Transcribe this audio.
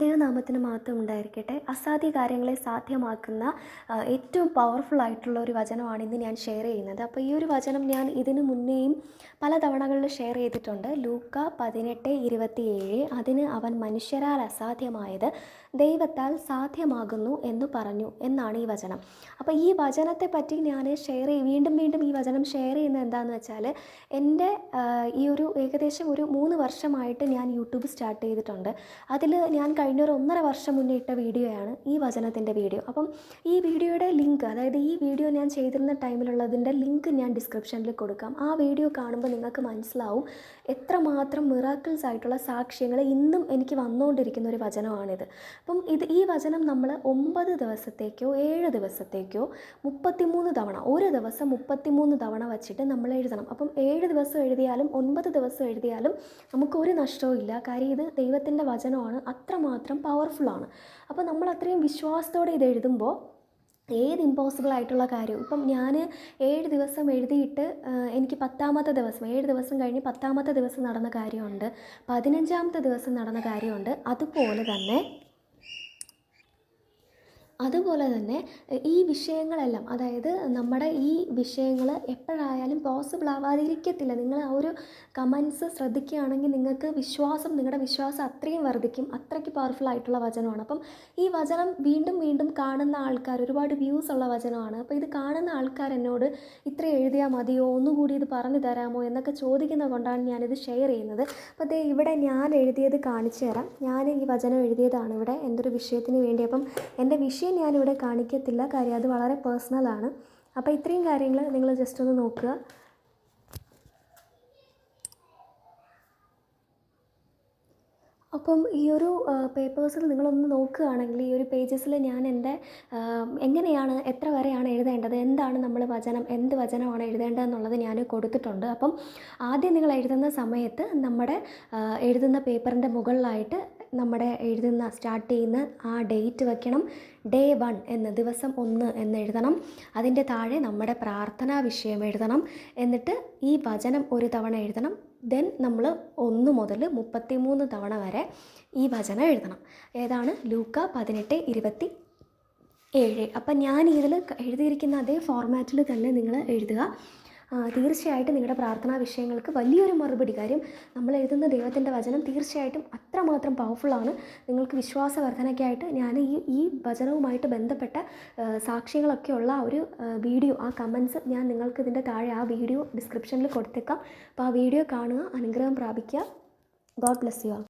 ദൈവനാമത്തിന് മാത്രം ഉണ്ടായിരിക്കട്ടെ. അസാധ്യ കാര്യങ്ങളെ സാധ്യമാക്കുന്ന ഏറ്റവും പവർഫുൾ ആയിട്ടുള്ള ഒരു വചനമാണ് ഇന്ന് ഞാൻ ഷെയർ ചെയ്യുന്നത്. അപ്പോൾ ഈ ഒരു വചനം ഞാൻ ഇതിന് മുന്നേയും പല തവണകളിൽ ഷെയർ ചെയ്തിട്ടുണ്ട്. ലൂക്ക പതിനെട്ട് ഇരുപത്തിയേഴ് അതിന് അവൻ മനുഷ്യരാൽ അസാധ്യമായത് ദൈവത്താൽ സാധ്യമാകുന്നു എന്ന് പറഞ്ഞു എന്നാണ് ഈ വചനം. അപ്പോൾ ഈ വചനത്തെ പറ്റി ഞാൻ ഷെയർ ചെയ്യും വീണ്ടും വീണ്ടും ഈ വചനം ഷെയർ ചെയ്യുന്നത് എന്താണെന്ന് വെച്ചാൽ എന്റെ ഈ ഒരു ഏകദേശം ഒരു മൂന്ന് വർഷമായിട്ട് ഞാൻ യൂട്യൂബ് സ്റ്റാർട്ട് ചെയ്തിട്ടുണ്ട്. അതിൽ ഞാൻ കഴിഞ്ഞ ഒരു ഒന്നര വർഷം മുന്നേ ഇട്ട വീഡിയോയാണ് ഈ വചനത്തിന്റെ വീഡിയോ. അപ്പം ഈ വീഡിയോയുടെ ലിങ്ക് അതായത് ഈ വീഡിയോ ഞാൻ ചെയ്തിരുന്ന ടൈമിലുള്ളതിന്റെ ലിങ്ക് ഞാൻ ഡിസ്ക്രിപ്ഷനിൽ കൊടുക്കാം. ആ വീഡിയോ കാണുമ്പോൾ നിങ്ങൾക്ക് മനസ്സിലാവും എത്രമാത്രം മിറാക്കിൾസ് ആയിട്ടുള്ള സാക്ഷ്യങ്ങൾ ഇന്നും എനിക്ക് വന്നുകൊണ്ടിരിക്കുന്ന ഒരു വചനമാണിത്. അപ്പം ഇത് ഈ വചനം നമ്മൾ ഒമ്പത് ദിവസത്തേക്കോ ഏഴ് ദിവസത്തേക്കോ മുപ്പത്തിമൂന്ന് തവണ ഒരു ദിവസം മുപ്പത്തിമൂന്ന് തവണ വച്ചിട്ട് നമ്മൾ എഴുതണം. അപ്പം ഏഴ് ദിവസം എഴുതിയാലും ഒൻപത് ദിവസം എഴുതിയാലും നമുക്കൊരു നഷ്ടവും ഇല്ല. കാര്യം ഇത് ദൈവത്തിന്റെ വചനമാണ്. അത്രമാത്രം പവർഫുള്ളാണ് അപ്പോൾ നമ്മൾ അത്രയും വിശ്വാസത്തോടെ ഇത് എഴുതുമ്പോൾ ഏത് ഇമ്പോസിബിൾ ആയിട്ടുള്ള കാര്യം ഇപ്പം ഞാൻ ഏഴ് ദിവസം എഴുതിയിട്ട് എനിക്ക് പത്താമത്തെ ദിവസം ഏഴ് ദിവസം കഴിഞ്ഞ് പത്താമത്തെ ദിവസം നടന്ന കാര്യമുണ്ട് പതിനഞ്ചാമത്തെ ദിവസം നടന്ന കാര്യമുണ്ട് അതുപോലെ തന്നെ അതുപോലെ തന്നെ ഈ വിഷയങ്ങളെല്ലാം അതായത് നമ്മുടെ ഈ വിഷയങ്ങൾ എപ്പോഴായാലും പോസിബിൾ ആവാതിരിക്കത്തില്ല. നിങ്ങൾ ആ ഒരു കമൻസ് ശ്രദ്ധിക്കുകയാണെങ്കിൽ നിങ്ങൾക്ക് വിശ്വാസം നിങ്ങളുടെ വിശ്വാസം അത്രയും വർദ്ധിക്കും. അത്രയ്ക്ക് പവർഫുൾ ആയിട്ടുള്ള വചനമാണ്. അപ്പം ഈ വചനം വീണ്ടും വീണ്ടും കാണുന്ന ആൾക്കാർ ഒരുപാട് വ്യൂസ് ഉള്ള വചനമാണ്. അപ്പോൾ ഇത് കാണുന്ന ആൾക്കാർ എന്നോട് ഇത്ര എഴുതിയാൽ മതിയോ? ഒന്നുകൂടി ഇത് പറഞ്ഞു തരാമോ? എന്നൊക്കെ ചോദിക്കുന്നത് കൊണ്ടാണ് ഞാനിത് ഷെയർ ചെയ്യുന്നത്. അപ്പോൾ അതേ ഇവിടെ ഞാൻ എഴുതിയത് കാണിച്ചു തരാം. ഞാൻ ഈ വചനം എഴുതിയതാണ് ഇവിടെ. എന്തൊരു വിഷയത്തിന് വേണ്ടി. അപ്പം എന്റെ വിഷയം ഞാനിവിടെ കാണിക്കത്തില്ല. കാര്യം അത് വളരെ പേഴ്സണലാണ് അപ്പോൾ ഇത്രയും കാര്യങ്ങൾ നിങ്ങൾ ജസ്റ്റ് ഒന്ന് നോക്കുക. അപ്പം ഈ ഒരു പേപ്പേഴ്സിൽ നിങ്ങളൊന്ന് നോക്കുകയാണെങ്കിൽ ഈ ഒരു പേജസിൽ ഞാൻ എന്റെ എങ്ങനെയാണ് എത്ര വരെയാണ് എഴുതേണ്ടത് എന്താണ് നമ്മൾ വചനം എന്ത് വചനമാണ് എഴുതേണ്ടതെന്നുള്ളത് ഞാൻ കൊടുത്തിട്ടുണ്ട്. അപ്പം ആദ്യം നിങ്ങൾ എഴുതുന്ന സമയത്ത് നമ്മുടെ എഴുതുന്ന പേപ്പറിന്റെ മുകളിലായിട്ട് നമ്മുടെ എഴുതുന്ന സ്റ്റാർട്ട് ചെയ്യുന്ന ആ ഡേറ്റ് വയ്ക്കണം ഡേ വൺ എന്ന് ദിവസം ഒന്ന് എന്ന് എഴുതണം. അതിന്റെ താഴെ നമ്മുടെ പ്രാർത്ഥനാ വിഷയം എഴുതണം. എന്നിട്ട് ഈ വചനം ഒരു തവണ എഴുതണം. ദെൻ നമ്മൾ ഒന്ന് മുതൽ മുപ്പത്തിമൂന്ന് തവണ വരെ ഈ വചനം എഴുതണം. ഏതാണ്? ലൂക്ക പതിനെട്ട് ഇരുപത്തി ഏഴ്. അപ്പം ഞാൻ ഇതിൽ എഴുതിയിരിക്കുന്ന അതേ ഫോർമാറ്റിൽ തന്നെ നിങ്ങൾ എഴുതുക. തീർച്ചയായിട്ടും നിങ്ങളുടെ പ്രാർത്ഥനാ വിഷയങ്ങൾക്ക് വലിയൊരു മറുപടി. കാര്യം നമ്മൾ എഴുതുന്ന ദൈവത്തിന്റെ വചനം തീർച്ചയായിട്ടും അത്രമാത്രം പവർഫുള്ളാണ് നിങ്ങൾക്ക് വിശ്വാസവർദ്ധനയ്ക്കായിട്ട് ഞാൻ ഈ ഈ വചനവുമായിട്ട് ബന്ധപ്പെട്ട സാക്ഷികളൊക്കെ ഉള്ള ഒരു വീഡിയോ ആ കമൻസ് ഞാൻ നിങ്ങൾക്ക് ഇതിന്റെ താഴെ ആ വീഡിയോ ഡിസ്ക്രിപ്ഷനിൽ കൊടുത്തേക്കാം. അപ്പോൾ ആ വീഡിയോ കാണുക അനുഗ്രഹം പ്രാപിക്കുക. God bless you all